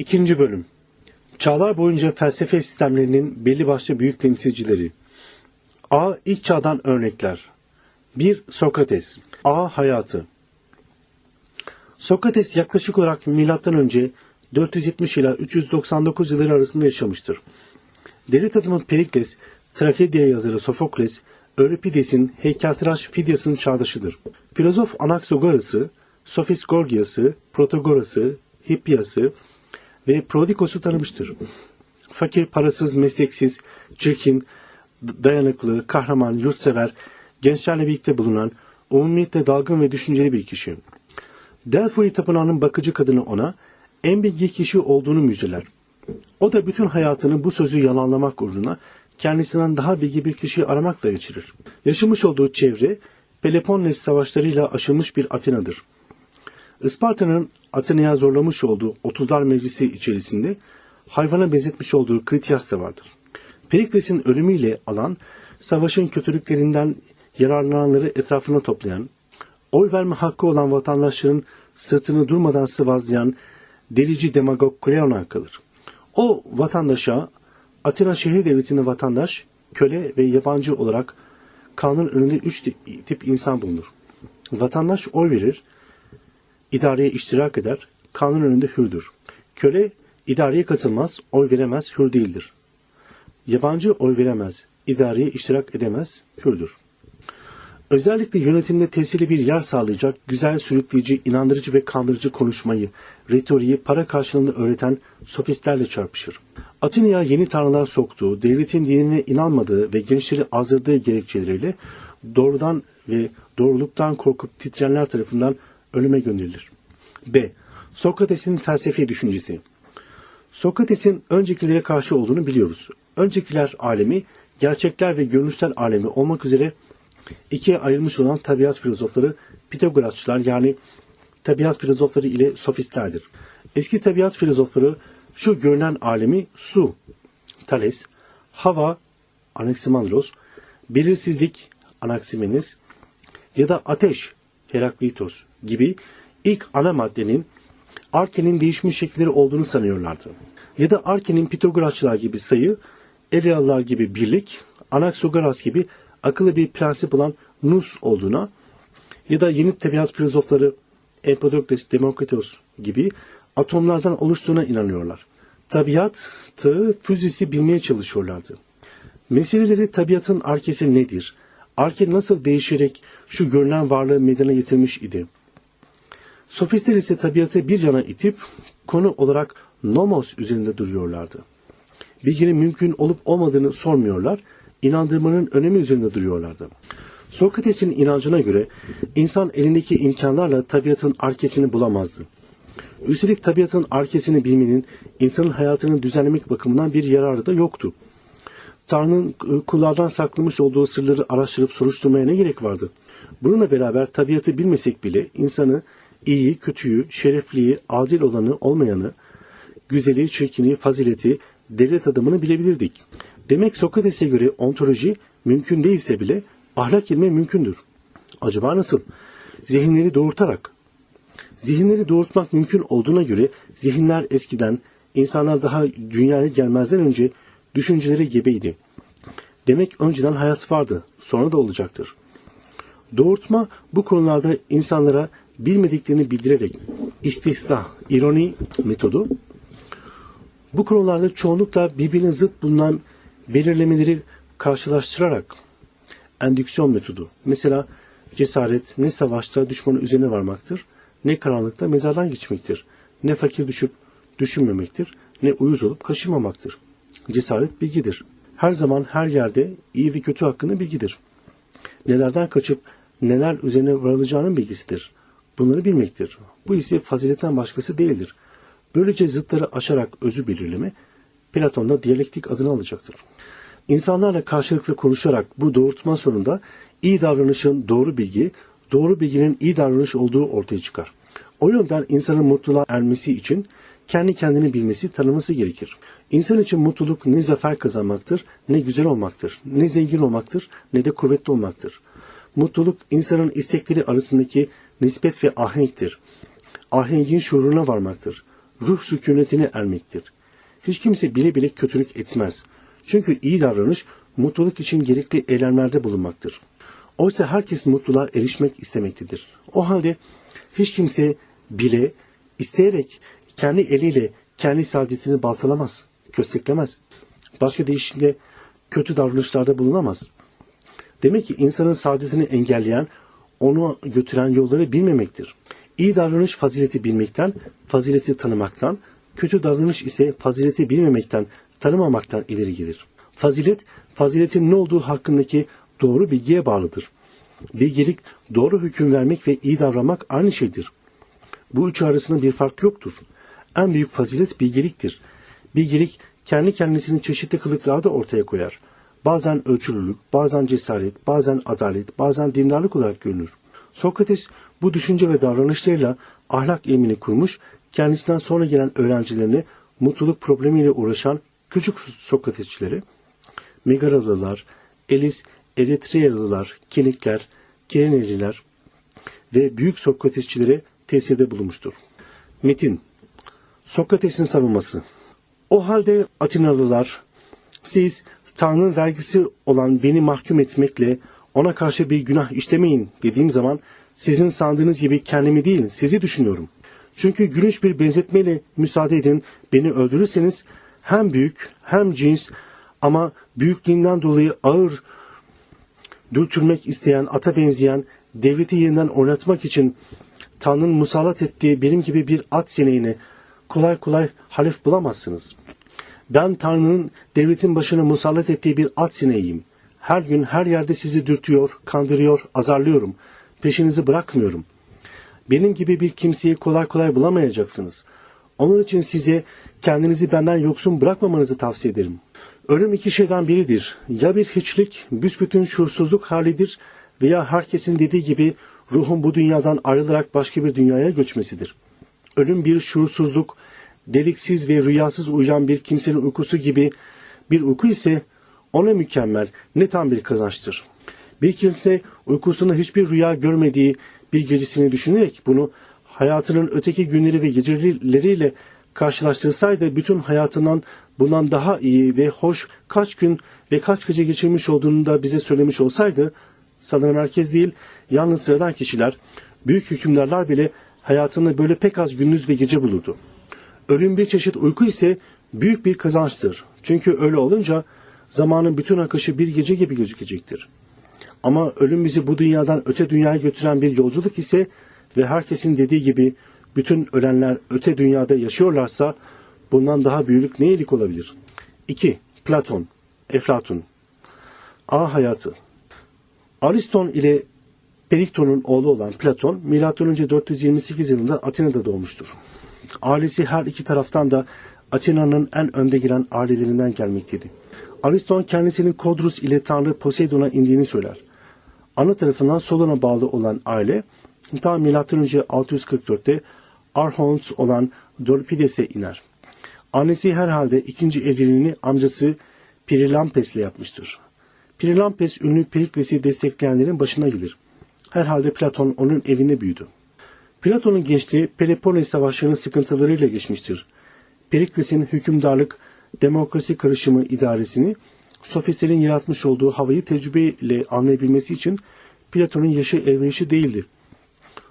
İkinci bölüm. Çağlar boyunca felsefe sistemlerinin belli başlı büyük temsilcileri. A. İlk çağdan örnekler. 1. Sokrates. A. Hayatı. Sokrates yaklaşık olarak milattan önce 470 ila 399 yılları arasında yaşamıştır. Devlet adamı Perikles, tragedya yazarı Sofokles, Euripides'in heykeltıraş Fidias'ın çağdaşıdır. Filozof Anaxagoras'ı, Sofist Gorgias'ı, Protagoras'ı, Hippias'ı ve Prodikos'u tanımıştır. Fakir, parasız, mesleksiz, çirkin, dayanıklı, kahraman, yurtsever, gençlerle birlikte bulunan, umumiyetle dalgın ve düşünceli bir kişi. Delphi tapınağının bakıcı kadını ona en bilgi kişi olduğunu müjdeler. O da bütün hayatını bu sözü yalanlamak uğruna kendisinden daha bilgi bir kişiyi aramakla geçirir. Yaşamış olduğu çevre Peloponnes savaşlarıyla aşılmış bir Atina'dır. Isparta'nın Atina'ya zorlamış olduğu 30'lar meclisi içerisinde hayvana benzetmiş olduğu Kritias da vardır. Perikles'in ölümüyle alan, savaşın kötülüklerinden yararlananları etrafına toplayan, oy verme hakkı olan vatandaşların sırtını durmadan sıvazlayan delici demagog Kleona kalır. O vatandaşa Atina şehir devletinde vatandaş, köle ve yabancı olarak kanun önünde üç tip- tip insan bulunur. Vatandaş oy verir, idareye iştirak eder, kanun önünde hürdür. Köle idareye katılmaz, oy veremez, hür değildir. Yabancı oy veremez, idareye iştirak edemez, hürdür. Özellikle yönetimde tesirli bir yer sağlayacak, güzel, sürükleyici, inandırıcı ve kandırıcı konuşmayı, retoriği para karşılığında öğreten sofistlerle çarpışır. Atina'ya yeni tanrılar soktuğu, devletin dinine inanmadığı ve gençleri azdırdığı gerekçeleriyle doğrudan ve doğruluktan korkup titreyenler tarafından ölüme gönderilir. B. Sokrates'in felsefi düşüncesi. Sokrates'in öncekilere karşı olduğunu biliyoruz. Öncekiler alemi, gerçekler ve görünüşler alemi olmak üzere ikiye ayrılmış olan tabiat filozofları Pitagorasçılar yani tabiat filozofları ile sofistlerdir. Eski tabiat filozofları şu görünen alemi su, Thales, hava, Anaximandros, belirsizlik, Anaximenes ya da ateş, Heraklitos gibi ilk ana maddenin Arke'nin değişmiş şekilleri olduğunu sanıyorlardı. Ya da Arke'nin Pitagorasçılar gibi sayı, Elyalılar gibi birlik, Anaxagoras gibi akıllı bir prensip olan nous olduğuna ya da yeni tabiat filozofları Empedokles, Demokritos gibi atomlardan oluştuğuna inanıyorlar. Tabiatı, füzisi bilmeye çalışıyorlardı. Meseleleri tabiatın arkesi nedir? Arke nasıl değişerek şu görünen varlığı meydana getirmiş idi? Sofistler ise tabiatı bir yana itip konu olarak nomos üzerinde duruyorlardı. Bilginin mümkün olup olmadığını sormuyorlar, inandırmanın önemi üzerinde duruyorlardı. Sokrates'in inancına göre insan elindeki imkanlarla tabiatın arkesini bulamazdı. Üstelik tabiatın arkesini bilmenin insanın hayatını düzenlemek bakımından bir yararı da yoktu. Tanrı'nın e, kullardan saklamış olduğu sırları araştırıp soruşturmaya ne gerek vardı? Bununla beraber tabiatı bilmesek bile insanı, iyiyi, kötüyü, şerefliyi, adil olanı, olmayanı, güzeli, çirkini, fazileti, devlet adamını bilebilirdik. Demek Sokrates'e göre ontoloji mümkün değilse bile ahlak ilmi mümkündür. Acaba nasıl? Zihinleri doğurtarak. Zihinleri doğurtmak mümkün olduğuna göre zihinler eskiden insanlar daha dünyaya gelmezden önce düşünceleri gebeydi. Demek önceden hayat vardı, sonra da olacaktır. Doğurtma bu konularda insanlara bilmediklerini bildirerek istihza, ironi metodu bu konularda çoğunlukla birbirine zıt bulunan belirlemeleri karşılaştırarak endüksiyon metodu. Mesela cesaret ne savaşta düşmanın üzerine varmaktır, ne karanlıkta mezardan geçmektir, ne fakir düşüp düşünmemektir, ne uyuz olup kaşınmamaktır. Cesaret bilgidir. Her zaman her yerde iyi ve kötü hakkında bilgidir. Nelerden kaçıp neler üzerine varılacağının bilgisidir. Bunları bilmektir. Bu ise faziletten başkası değildir. Böylece zıtları aşarak özü belirleme Platon'da diyalektik adını alacaktır. İnsanlarla karşılıklı konuşarak bu doğurtma sonunda iyi davranışın doğru bilgi, doğru bilginin iyi davranış olduğu ortaya çıkar. O yönden insanın mutluluğa ermesi için kendi kendini bilmesi, tanıması gerekir. İnsan için mutluluk ne zafer kazanmaktır, ne güzel olmaktır, ne zengin olmaktır, ne de kuvvetli olmaktır. Mutluluk insanın istekleri arasındaki nispet ve ahenktir. Ahengin şuuruna varmaktır. ruh sükunetine ermektir. Hiç kimse bile bile kötülük etmez. Çünkü iyi davranış mutluluk için gerekli eylemlerde bulunmaktır. Oysa herkes mutluluğa erişmek istemektedir. O halde hiç kimse bile isteyerek kendi eliyle kendi saadetini baltalamaz, kösteklemez. Başka deyişle kötü davranışlarda bulunamaz. Demek ki insanın saadetini engelleyen, onu götüren yolları bilmemektir. İyi davranış fazileti bilmekten, fazileti tanımaktan, kötü davranış ise fazileti bilmemekten, tanımamaktan ileri gelir. Fazilet, faziletin ne olduğu hakkındaki doğru bilgiye bağlıdır. Bilgelik, doğru hüküm vermek ve iyi davranmak aynı şeydir. Bu üçü arasında bir fark yoktur. En büyük fazilet bilgeliktir. Bilgelik kendi kendisini çeşitli kılıklarda ortaya koyar. Bazen ölçülülük, bazen cesaret, bazen adalet, bazen dindarlık olarak görünür. Sokrates bu düşünce ve davranışlarıyla ahlak ilmini kurmuş, kendisinden sonra gelen öğrencilerine mutluluk problemiyle uğraşan küçük Sokratesçileri, Megaralılar, Elis Eritreyalılar, Kenikler, Kireneliler ve büyük Sokratesçilere tesirde bulunmuştur. Metin Sokrates'in savunması O halde Atinalılar, siz Tanrı'nın vergisi olan beni mahkum etmekle ona karşı bir günah işlemeyin dediğim zaman sizin sandığınız gibi kendimi değil sizi düşünüyorum. Çünkü gülünç bir benzetmeyle müsaade edin beni öldürürseniz hem büyük hem cins ama büyüklüğünden dolayı ağır dürtülmek isteyen ata benzeyen devleti yerinden oynatmak için Tanrı'nın musallat ettiği benim gibi bir at sineğini kolay kolay halif bulamazsınız. Ben Tanrı'nın devletin başına musallat ettiği bir at sineğiyim. Her gün her yerde sizi dürtüyor, kandırıyor, azarlıyorum. Peşinizi bırakmıyorum. Benim gibi bir kimseyi kolay kolay bulamayacaksınız. Onun için size kendinizi benden yoksun bırakmamanızı tavsiye ederim. Ölüm iki şeyden biridir. Ya bir hiçlik, büsbütün şuursuzluk halidir veya herkesin dediği gibi ruhun bu dünyadan ayrılarak başka bir dünyaya göçmesidir. Ölüm bir şuursuzluk, deliksiz ve rüyasız uyuyan bir kimsenin uykusu gibi bir uyku ise ona mükemmel, ne tam bir kazançtır. Bir kimse uykusunda hiçbir rüya görmediği bir gecesini düşünerek bunu hayatının öteki günleri ve geceleriyle karşılaştırsaydı bütün hayatından bundan daha iyi ve hoş kaç gün ve kaç gece geçirmiş olduğunu da bize söylemiş olsaydı, sanırım herkes değil, yalnız sıradan kişiler, büyük hükümdarlar bile hayatında böyle pek az gündüz ve gece bulurdu. Ölüm bir çeşit uyku ise büyük bir kazançtır. Çünkü öyle olunca zamanın bütün akışı bir gece gibi gözükecektir. Ama ölüm bizi bu dünyadan öte dünyaya götüren bir yolculuk ise ve herkesin dediği gibi bütün ölenler öte dünyada yaşıyorlarsa bundan daha büyük ne iyilik olabilir? 2. Platon, Eflatun A hayatı Ariston ile Perikton'un oğlu olan Platon, M.Ö. 428 yılında Atina'da doğmuştur. Ailesi her iki taraftan da Atina'nın en önde gelen ailelerinden gelmekteydi. Ariston kendisinin Kodrus ile Tanrı Poseidon'a indiğini söyler. Ana tarafından Solon'a bağlı olan aile, ta M.Ö. 644'te Arhons olan Dorpides'e iner. Annesi herhalde ikinci evliliğini amcası Pirilampes'le yapmıştır. Pirilampes ünlü Perikles'i destekleyenlerin başına gelir. Herhalde Platon onun evinde büyüdü. Platon'un gençliği Peloponnes savaşlarının sıkıntılarıyla geçmiştir. Perikles'in hükümdarlık, demokrasi karışımı idaresini, sofistlerin yaratmış olduğu havayı tecrübeyle anlayabilmesi için Platon'un yaşı elverişi değildi.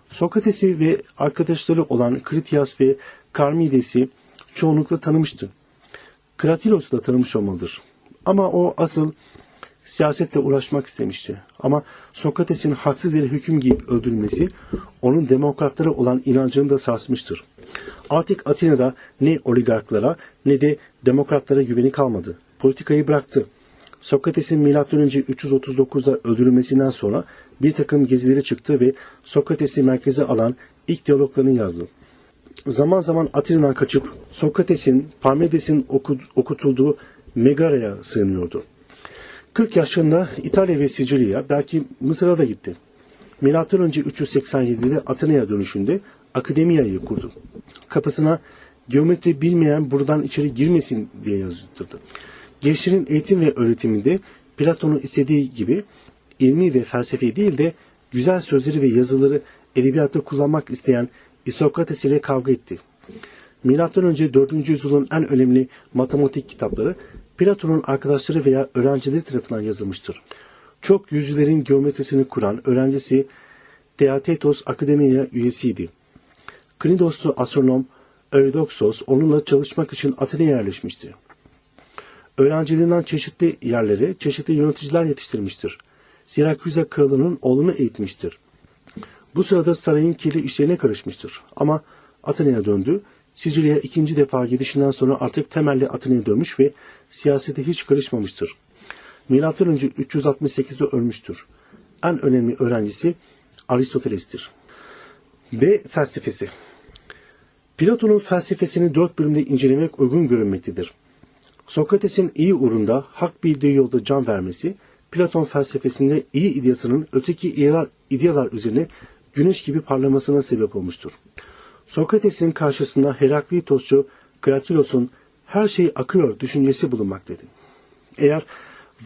Sokrates'i ve arkadaşları olan Kritias ve Karmides'i çoğunlukla tanımıştı. Kratilos'u da tanımış olmalıdır. Ama o asıl siyasetle uğraşmak istemişti. Ama Sokrates'in haksız yere hüküm giyip öldürülmesi onun demokratlara olan inancını da sarsmıştır. Artık Atina'da ne oligarklara ne de demokratlara güveni kalmadı. Politikayı bıraktı. Sokrates'in M.Ö. 339'da öldürülmesinden sonra bir takım gezileri çıktı ve Sokrates'i merkeze alan ilk diyaloglarını yazdı. Zaman zaman Atina'dan kaçıp Sokrates'in, Parmedes'in okutulduğu Megara'ya sığınıyordu. 40 yaşında İtalya ve Sicilya, belki Mısır'a da gitti. Milattan önce 387'de Atina'ya dönüşünde akademiyayı kurdu. Kapısına geometri bilmeyen buradan içeri girmesin diye yazdırdı. Gençlerin eğitim ve öğretiminde Platon'un istediği gibi ilmi ve felsefi değil de güzel sözleri ve yazıları edebiyatta kullanmak isteyen İsokrates ile kavga etti. Milattan önce 4. yüzyılın en önemli matematik kitapları Platon'un arkadaşları veya öğrencileri tarafından yazılmıştır. Çok yüzlerin geometrisini kuran öğrencisi Theaetetos Akademiya üyesiydi. Knidoslu astronom Eudoxos onunla çalışmak için Atina'ya yerleşmişti. Öğrenciliğinden çeşitli yerlere çeşitli yöneticiler yetiştirmiştir. Siraküze kralının oğlunu eğitmiştir. Bu sırada sarayın kirli işlerine karışmıştır. Ama Atina'ya döndü. Sicilya'ya ikinci defa gidişinden sonra artık temelli Atina'ya dönmüş ve siyasete hiç karışmamıştır. Önce 368'de ölmüştür. En önemli öğrencisi Aristoteles'tir. B. Felsefesi Platon'un felsefesini dört bölümde incelemek uygun görünmektedir. Sokrates'in iyi uğrunda hak bildiği yolda can vermesi, Platon felsefesinde iyi ideasının öteki idealar, idealar üzerine güneş gibi parlamasına sebep olmuştur. Sokrates'in karşısında Heraklitosçu Kratilos'un her şey akıyor düşüncesi bulunmaktadır. Eğer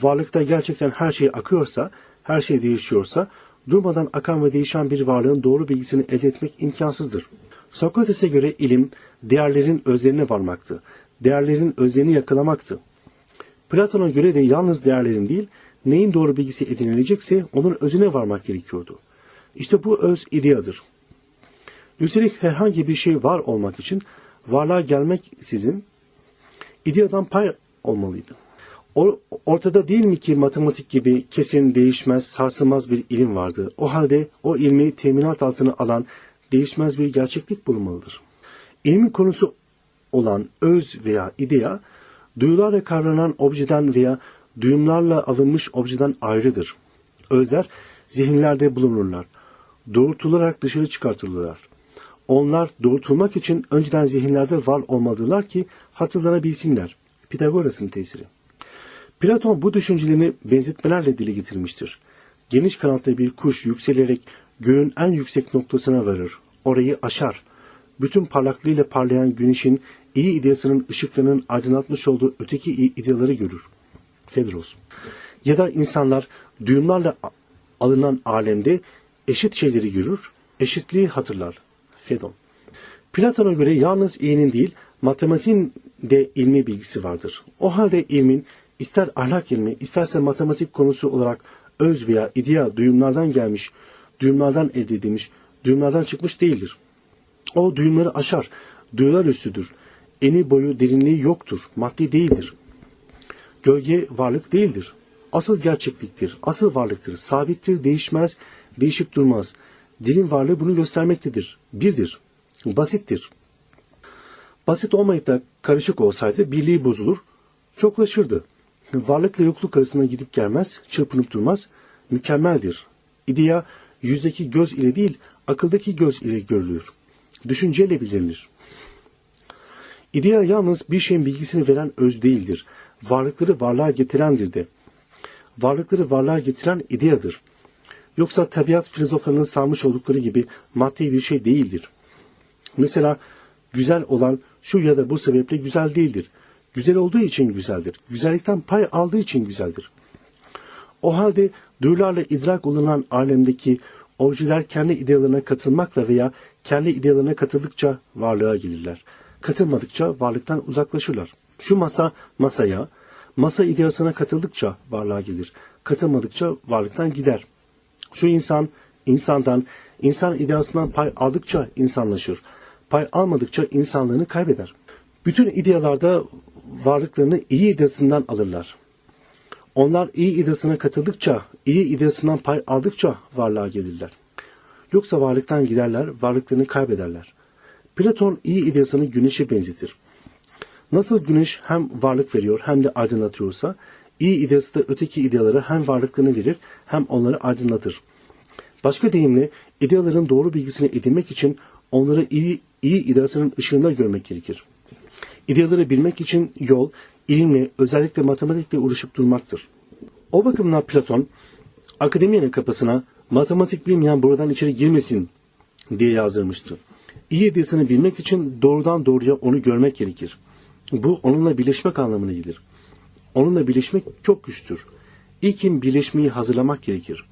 varlıkta gerçekten her şey akıyorsa, her şey değişiyorsa, durmadan akan ve değişen bir varlığın doğru bilgisini elde etmek imkansızdır. Sokrates'e göre ilim, değerlerin özlerine varmaktı. Değerlerin özlerini yakalamaktı. Platon'a göre de yalnız değerlerin değil, neyin doğru bilgisi edinilecekse onun özüne varmak gerekiyordu. İşte bu öz ideadır. Üstelik herhangi bir şey var olmak için varlığa gelmek sizin ideadan pay olmalıydı. Ortada değil mi ki matematik gibi kesin, değişmez, sarsılmaz bir ilim vardı. O halde o ilmi teminat altına alan değişmez bir gerçeklik bulunmalıdır. İlmin konusu olan öz veya idea, duyularla kavranan objeden veya duyumlarla alınmış objeden ayrıdır. Özler zihinlerde bulunurlar. Doğrultularak dışarı çıkartılırlar. Onlar doğrultulmak için önceden zihinlerde var olmalılar ki hatırlanabilsinler. Pitagoras'ın tesiri. Platon bu düşüncelerini benzetmelerle dile getirmiştir. Geniş kanatlı bir kuş yükselerek göğün en yüksek noktasına varır. Orayı aşar. Bütün parlaklığıyla parlayan güneşin iyi ideasının ışıklarının aydınlatmış olduğu öteki iyi ideaları görür. Fedros. Ya da insanlar duyumlarla alınan alemde eşit şeyleri görür, eşitliği hatırlar. Fedon. Platon'a göre yalnız iyinin değil, matematiğin de ilmi bilgisi vardır. O halde ilmin ister ahlak ilmi, isterse matematik konusu olarak öz veya idea duyumlardan gelmiş, duyumlardan elde edilmiş, duyumlardan çıkmış değildir. O duyumları aşar, duyular üstüdür. Eni boyu derinliği yoktur, maddi değildir. Gölge varlık değildir. Asıl gerçekliktir, asıl varlıktır, sabittir, değişmez, değişip durmaz. Dilin varlığı bunu göstermektedir. Birdir, basittir. Basit olmayıp da karışık olsaydı birliği bozulur, çoklaşırdı. Varlıkla yokluk arasında gidip gelmez, çırpınıp durmaz, mükemmeldir. İdea yüzdeki göz ile değil, akıldaki göz ile görülür. Düşünceyle bilinir. İdea yalnız bir şeyin bilgisini veren öz değildir. Varlıkları varlığa getirendir de. Varlıkları varlığa getiren ideadır. Yoksa tabiat filozoflarının sanmış oldukları gibi maddi bir şey değildir. Mesela güzel olan şu ya da bu sebeple güzel değildir. Güzel olduğu için güzeldir. Güzellikten pay aldığı için güzeldir. O halde duyularla idrak olunan alemdeki objeler kendi idealarına katılmakla veya kendi idealarına katıldıkça varlığa gelirler. Katılmadıkça varlıktan uzaklaşırlar. Şu masa masaya, masa ideasına katıldıkça varlığa gelir. Katılmadıkça varlıktan gider. Şu insan insandan, insan ideasından pay aldıkça insanlaşır. Pay almadıkça insanlığını kaybeder. Bütün idealarda varlıklarını iyi ideasından alırlar. Onlar iyi idasına katıldıkça, iyi idasından pay aldıkça varlığa gelirler. Yoksa varlıktan giderler, varlıklarını kaybederler. Platon iyi idasını güneşe benzetir. Nasıl güneş hem varlık veriyor hem de aydınlatıyorsa, iyi idası da öteki idealara hem varlıklarını verir hem onları aydınlatır. Başka deyimle ideaların doğru bilgisini edinmek için onları iyi, iyi idasının ışığında görmek gerekir. İdeaları bilmek için yol, ilimle, özellikle matematikle uğraşıp durmaktır. O bakımdan Platon, akademiyenin kapısına matematik bilmeyen buradan içeri girmesin diye yazdırmıştı. İyi iddiasını bilmek için doğrudan doğruya onu görmek gerekir. Bu onunla birleşmek anlamına gelir. Onunla birleşmek çok güçtür. İlkin birleşmeyi hazırlamak gerekir.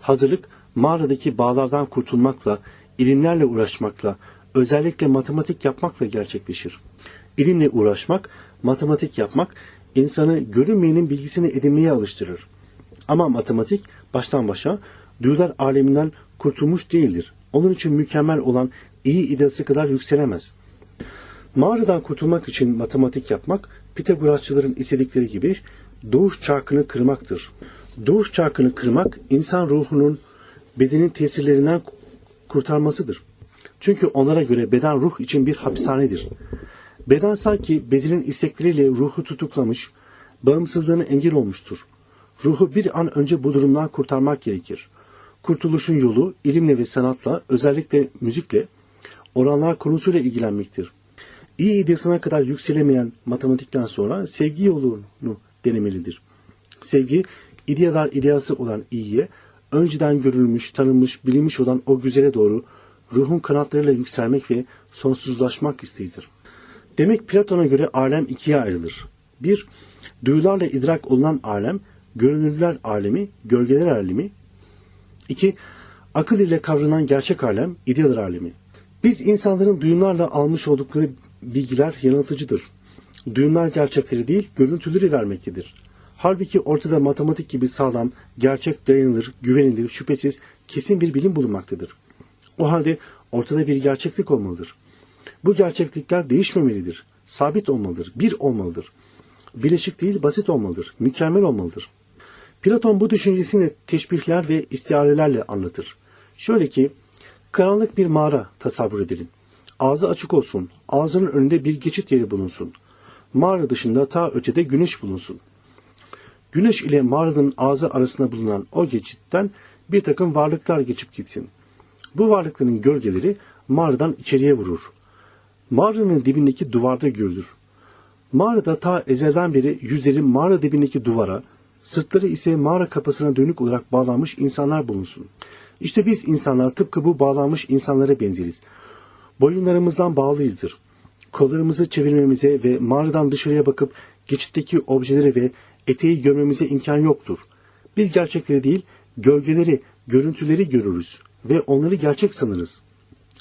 Hazırlık mağaradaki bağlardan kurtulmakla, ilimlerle uğraşmakla, özellikle matematik yapmakla gerçekleşir. İlimle uğraşmak, matematik yapmak insanı görünmeyenin bilgisini edinmeye alıştırır. Ama matematik baştan başa duyular aleminden kurtulmuş değildir. Onun için mükemmel olan iyi ideası kadar yükselemez. Mağaradan kurtulmak için matematik yapmak Pitagorasçıların istedikleri gibi doğuş çarkını kırmaktır. Doğuş çarkını kırmak insan ruhunun bedenin tesirlerinden kurtarmasıdır. Çünkü onlara göre beden ruh için bir hapishanedir. Beden sanki bedenin istekleriyle ruhu tutuklamış, bağımsızlığına engel olmuştur. Ruhu bir an önce bu durumdan kurtarmak gerekir. Kurtuluşun yolu ilimle ve sanatla, özellikle müzikle, oranlar konusuyla ilgilenmektir. İyi ideasına kadar yükselemeyen matematikten sonra sevgi yolunu denemelidir. Sevgi, idealar ideası olan iyiye, önceden görülmüş, tanınmış, bilinmiş olan o güzele doğru ruhun kanatlarıyla yükselmek ve sonsuzlaşmak isteğidir. Demek Platon'a göre alem ikiye ayrılır. Bir, duyularla idrak olunan alem, görünürler alemi, gölgeler alemi. İki, akıl ile kavranan gerçek alem, idealar alemi. Biz insanların duyumlarla almış oldukları bilgiler yanıltıcıdır. Duyumlar gerçekleri değil, görüntüleri vermektedir. Halbuki ortada matematik gibi sağlam, gerçek, dayanılır, güvenilir, şüphesiz, kesin bir bilim bulunmaktadır. O halde ortada bir gerçeklik olmalıdır. Bu gerçeklikler değişmemelidir. Sabit olmalıdır, bir olmalıdır. Bileşik değil, basit olmalıdır, mükemmel olmalıdır. Platon bu düşüncesini teşbihler ve istiarelerle anlatır. Şöyle ki, karanlık bir mağara tasavvur edelim. Ağzı açık olsun, ağzının önünde bir geçit yeri bulunsun. Mağara dışında ta ötede güneş bulunsun. Güneş ile mağaranın ağzı arasında bulunan o geçitten bir takım varlıklar geçip gitsin. Bu varlıkların gölgeleri mağaradan içeriye vurur. Mağaranın dibindeki duvarda görülür. Mağarada ta ezelden beri yüzleri mağara dibindeki duvara, sırtları ise mağara kapısına dönük olarak bağlanmış insanlar bulunsun. İşte biz insanlar tıpkı bu bağlanmış insanlara benzeriz. Boyunlarımızdan bağlıyızdır. Kollarımızı çevirmemize ve mağaradan dışarıya bakıp geçitteki objeleri ve eteği görmemize imkan yoktur. Biz gerçekleri değil, gölgeleri, görüntüleri görürüz ve onları gerçek sanırız.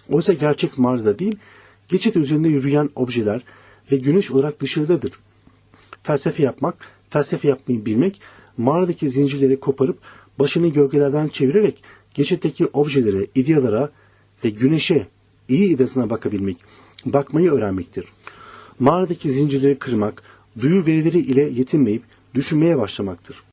Oysa gerçek mağarada değil, geçit üzerinde yürüyen objeler ve güneş olarak dışarıdadır. Felsefe yapmak, felsefe yapmayı bilmek, mağaradaki zincirleri koparıp başını gölgelerden çevirerek geçitteki objelere, idealara ve güneşe, iyi idesine bakabilmek, bakmayı öğrenmektir. Mağaradaki zincirleri kırmak, duyu verileri ile yetinmeyip düşünmeye başlamaktır.